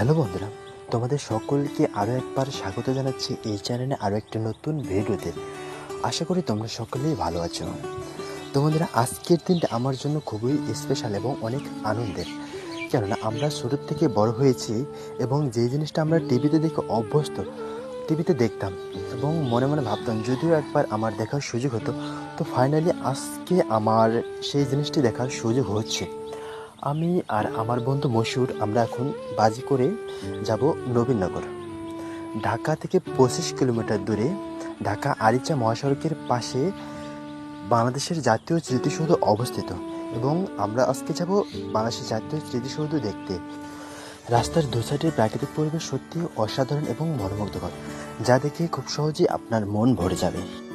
Hello বন্ধুরা, তোমাদের সকলকে আরও একবার স্বাগত জানাচ্ছি এই চ্যানেলে আরও একটি নতুন ভিডিওতে। আশা করি তোমরা সকলেই ভালো আছো। তোমাদের আজকের দিনটা আমার জন্য খুবই স্পেশাল এবং অনেক আনন্দের। কেননা আমরা ছোটোর থেকে বড় হয়েছি এবং যে জিনিসটা আমরা টিভিতে দেখে অভ্যস্ত টিভিতে দেখতাম এবং মনে মনে ভাবতাম, যদিও একবার আমার দেখার সুযোগ হতো, তো ফাইনালি আজকে আমার সেই জিনিসটি দেখার সুযোগ হচ্ছে। আমি আর আমার বন্ধু মশুর আমরা এখন বাজি করে যাব নবীনগর। ঢাকা থেকে পঁচিশ কিলোমিটার দূরে ঢাকা আরিচা মহাসড়কের পাশে বাংলাদেশের জাতীয় স্মৃতিসৌধ অবস্থিত এবং আমরা আজকে যাব বাংলাদেশের জাতীয় স্মৃতিসৌধ দেখতে। রাস্তার দু সাইডের প্রাকৃতিক পরিবেশ সত্যি অসাধারণ এবং মনোমুগ্ধকর যা দেখে খুব সহজেই আপনার মন ভরে যাবে।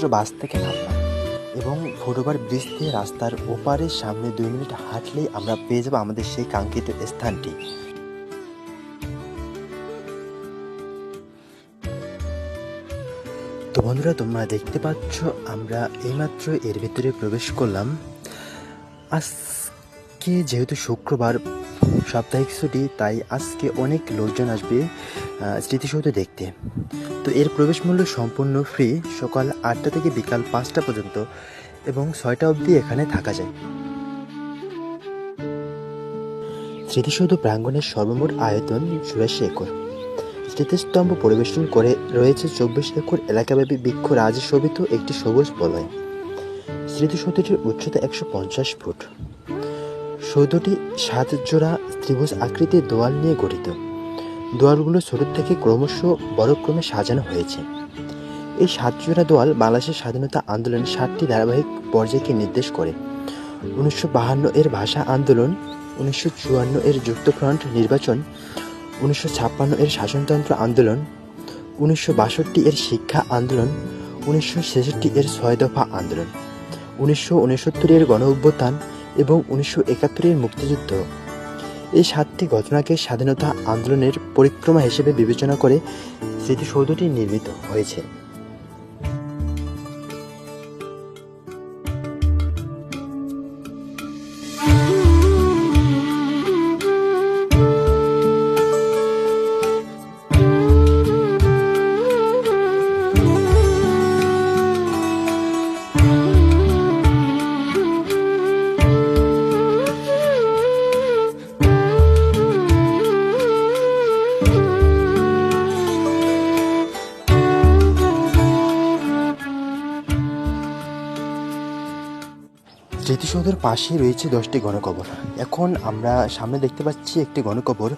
এইমাত্র বাস থেকে নামলাম এবং ফুটওভার ব্রিজ দিয়ে রাস্তার ওপারের সামনে দুই মিনিট হাঁটলেই আমরা পেয়ে যাব আমাদের সেই কাঙ্ক্ষিত স্থানটি। তো বন্ধুরা, তোমরা দেখতে পাচ্ছ, আমরা এইমাত্র এর ভিতরে প্রবেশ করলাম। আজকে যেহেতু শুক্রবার সাপ্তাহিক ছুটি, তাই আজকে অনেক লোকজন আসবে স্মৃতিসৌধ দেখতে। তো এর প্রবেশ মূল্য সম্পূর্ণ ফ্রি সকাল আটটা থেকে বিকাল পাঁচটা পর্যন্ত এবং ছয়টা অবধি এখানে থাকা যায়। স্মৃতিসৌধ প্রাঙ্গণের সর্বমোট আয়তন চুরাশি একর। স্মৃতিস্তম্ভ পরিবেশন করে রয়েছে চব্বিশ একর এলাকাব্যাপী বৃক্ষ রাজে শোভিত একটি সবুজ বলয়। স্মৃতিসৌধটির উচ্চতা একশো পঞ্চাশ ফুট। সৌধটি সাত জোড়া ত্রিভুজ আকৃতির দোয়াল নিয়ে গঠিত। দোয়ালগুলো ছোট থেকে ক্রমশ বড় ক্রমে সাজানো হয়েছে। এই সাত জোড়া দোয়াল বাংলাদেশের স্বাধীনতা আন্দোলনের সাতটি ধারাবাহিক পর্যায়কে নির্দেশ করে। উনিশশো বাহান্ন এর ভাষা আন্দোলন, উনিশশো চুয়ান্ন এর যুক্তফ্রন্ট নির্বাচন, উনিশশো ছাপ্পান্ন এর শাসনতন্ত্র আন্দোলন, উনিশশো বাষট্টি এর শিক্ষা আন্দোলন, উনিশশো ছেষট্টি এর ছয় দফা আন্দোলন, উনিশশো উনসত্তর এর গণ অভ্যুত্থান এবং উনিশশো একাত্তরের মুক্তিযুদ্ধ। এই সাতটি ঘটনাকে স্বাধীনতা আন্দোলনের পরিক্রমা হিসেবে বিবেচনা করে স্মৃতিসৌধটি নির্মিত হয়েছে। স্মৃতিসৌধের পাশেই রয়েছে দশটি গণকবর। এখন আমরা সামনে দেখতে পাচ্ছি একটি গণকবর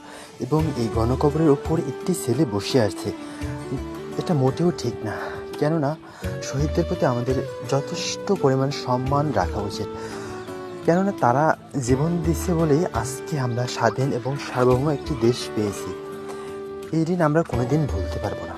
এবং এই গণকবরের ওপর একটি ছেলে বসে আছে। এটা মোটেও ঠিক না, কেননা শহীদদের প্রতি আমাদের যথেষ্ট পরিমাণ সম্মান রাখা উচিত। কেননা তারা জীবন দিচ্ছে বলেই আজকে আমরা স্বাধীন এবং সার্বভৌম একটি দেশ পেয়েছি। এই দিন আমরা কোনোদিন ভুলতে পারব না।